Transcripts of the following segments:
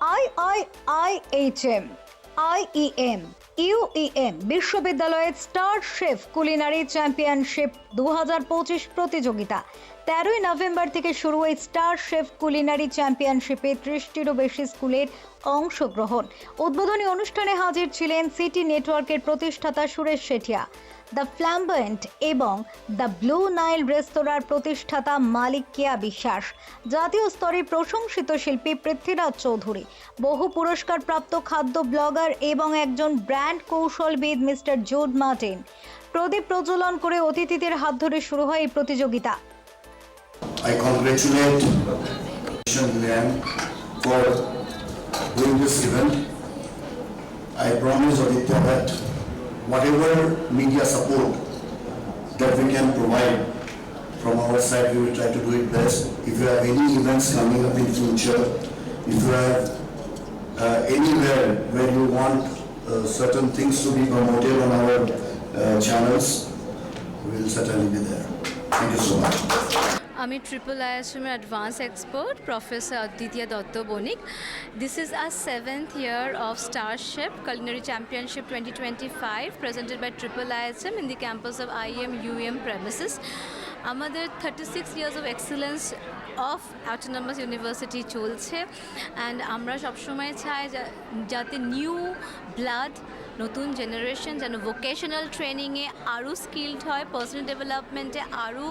I I I H M IEM UEM বিশ্ববিদ্যালয়ের star chef, culinary championship দু হাজার পঁচিশ প্রতিযোগিতা। তেরোই নভেম্বর থেকে শুরু এই স্টার শেফ কুলিনারি চ্যাম্পিয়নশিপে ত্রিশটিরও বেশি স্কুলের অংশগ্রহণ। উদ্বোধনী অনুষ্ঠানে হাজির ছিলেন সিটি নেটওয়ার্কের প্রতিষ্ঠাতা সুরেশ শেঠিয়া, দ্য ফ্ল্যাম্বয়েন্ট এবং দ্য ব্লু নাইল রেস্তোরাঁর প্রতিষ্ঠাতা মালিক কেয়া বিশ্বাস। জাতীয় স্তরে প্রশংসিত শিল্পী পৃথ্বীরাজ চৌধুরী, বহু পুরস্কার প্রাপ্ত খাদ্য ব্লগার এবং একজন ব্র্যান্ড কৌশলবিদ মিস্টার জুড মার্টিন। প্রদীপ প্রজ্বলন করে অতিথিদের হাত ধরে শুরু হয় এই প্রতিযোগিতা। I congratulate Leanne for doing this event. I promise Aditya that whatever media support that we can provide from our side, we will try to do it best. If you have any events coming up in future, if you have uh, anywhere where you want uh, certain things to be promoted on our uh, channels, we will certainly be there. Thank you so much. আমি triple আইএসএমের advance expert professor অদ্বিতীয় Dutta Banik this is our seventh year of starship culinary championship 2025 presented by triple ISM in the campus of IEM UEM premises. আমাদের thirty six years of excellence of autonomous university চলছে and আমরা সবসময় চাই যাতে new blood নতুন generation যেন vocational ট্রেনিংয়ে আরও স্কিল্ড হয় পার্সোনাল ডেভেলপমেন্টে আরও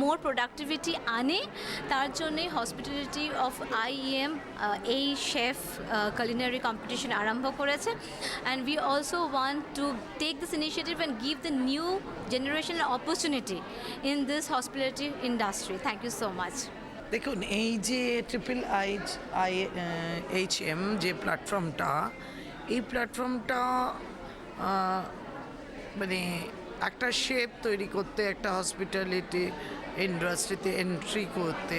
মোর প্রোডাক্টিভিটি আনে, তার জন্যে হসপিটালিটি অফ আইএম এই শেফ culinary কম্পিটিশন আরম্ভ করেছে। And we also want to take this initiative and give the new generation opportunity in this hospitality industry thank you so much দেখুন, এই যে triple I I H M যে প্ল্যাটফর্মটা এই প্ল্যাটফর্মটা মানে একটা শেপ তৈরি করতে, একটা হসপিটালিটি ইন্ডাস্ট্রিতে এন্ট্রি করতে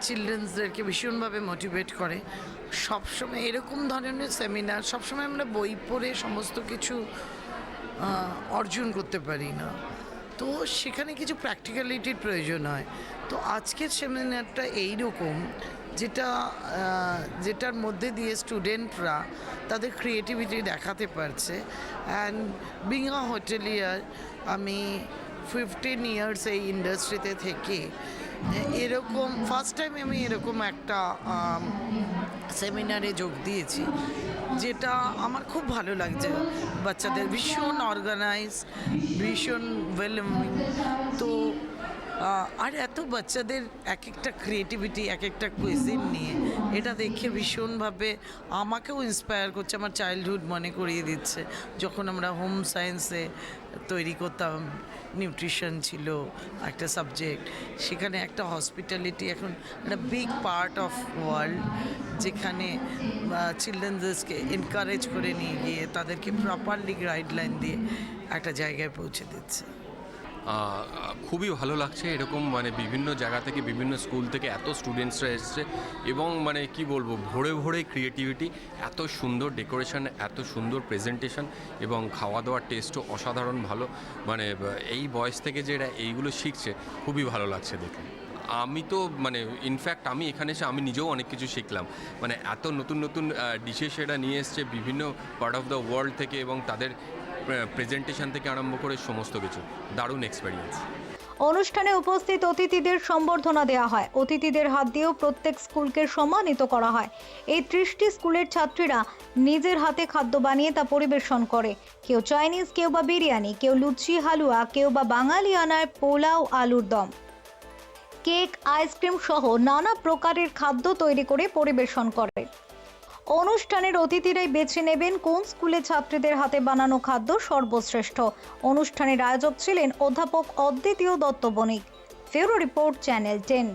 চিলড্রেন্সদেরকে ভীষণভাবে মোটিভেট করে। সবসময় এরকম ধরনের সেমিনার সবসময় আমরা বই পড়ে সমস্ত কিছু অর্জন করতে পারি না। তো সেখানে কিছু প্র্যাকটিক্যালিটির প্রয়োজন হয়। তো আজকের সেমিনারটা এইরকম, যেটা যেটার মধ্যে দিয়ে স্টুডেন্টরা তাদের ক্রিয়েটিভিটি দেখাতে পারছে। অ্যান্ড বিং আ হোটেলিয়ার আমি ফিফটিন ইয়ার্স এই ইন্ডাস্ট্রিতে থেকে, এরকম ফার্স্ট টাইম আমি এরকম একটা সেমিনারে যোগ দিয়েছি। যেটা আমার খুব ভালো লাগছে। বাচ্চাদের ভীষণ অর্গানাইজ ভীষণ ওয়েলমিং তো আর এত বাচ্চাদের এক একটা ক্রিয়েটিভিটি এক একটা কুইজিন নিয়ে, এটা দেখে ভীষণভাবে আমাকেও ইন্সপায়ার করছে, আমার চাইল্ডহুড মনে করিয়ে দিচ্ছে। যখন আমরা হোম সায়েন্সে তৈরি করতাম নিউট্রিশন ছিল একটা সাবজেক্ট সেখানে একটা হসপিটালিটি এখন একটা বিগ পার্ট অফ ওয়ার্ল্ড যেখানে চিলড্রেনদেরকে এনকারেজ করে নিয়ে গিয়ে তাদেরকে প্রপারলি গাইডলাইন দিয়ে একটা জায়গায় পৌঁছে দিচ্ছে। খুবই ভালো লাগছে। এরকম মানে বিভিন্ন জায়গা থেকে, বিভিন্ন স্কুল থেকে এত স্টুডেন্টসরা এসছে এবং মানে কি বলব, ভোরে ভোরে ক্রিয়েটিভিটি এত সুন্দর ডেকোরেশন এত সুন্দর প্রেজেন্টেশন এবং খাওয়া দাওয়ার টেস্টও অসাধারণ ভালো। মানে এই বয়স থেকে যে এরা এইগুলো শিখছে, খুবই ভালো লাগছে দেখে। আমি তো মানে ইনফ্যাক্ট আমি এখানে এসে আমি নিজেও অনেক কিছু শিখলাম। মানে এত নতুন নতুন ডিশেস এরা নিয়ে এসছে বিভিন্ন পার্ট অফ দ্য ওয়ার্ল্ড থেকে এবং তাদের প্রেজেন্টেশন থেকে আরম্ভ করে সমস্ত কিছু। দারুণ এক্সপেরিয়েন্স অনুষ্ঠানে উপস্থিত অতিথিদের সম্বর্ধনা দেওয়া হয়। অতিথিদের হাত দিয়েও প্রত্যেক স্কুলকে সম্মানিত করা হয়। এই ত্রিশটি স্কুলের ছাত্রীরা নিজের হাতে খাদ্য বানিয়ে তা পরিবেশন করে। কেউ চাইনিজ, কেউ বা বিরিয়ানি, কেউ লুচি, হালুয়া, কেউ বা বাঙালি আনায় পোলাও, আলুর দম। কেক, আইসক্রিম সহ নানা প্রকারের খাদ্য তৈরি করে পরিবেশন করে। অনুষ্ঠানের অতিথিরাই বেছে নেবেন কোন স্কুলে ছাত্রীদের হাতে বানানো খাদ্য সর্বশ্রেষ্ঠ। অনুষ্ঠানের আয়োজক ছিলেন অধ্যাপক অদ্বিতীয় দত্ত বণিক। ফেরো রিপোর্ট চ্যানেল টেন।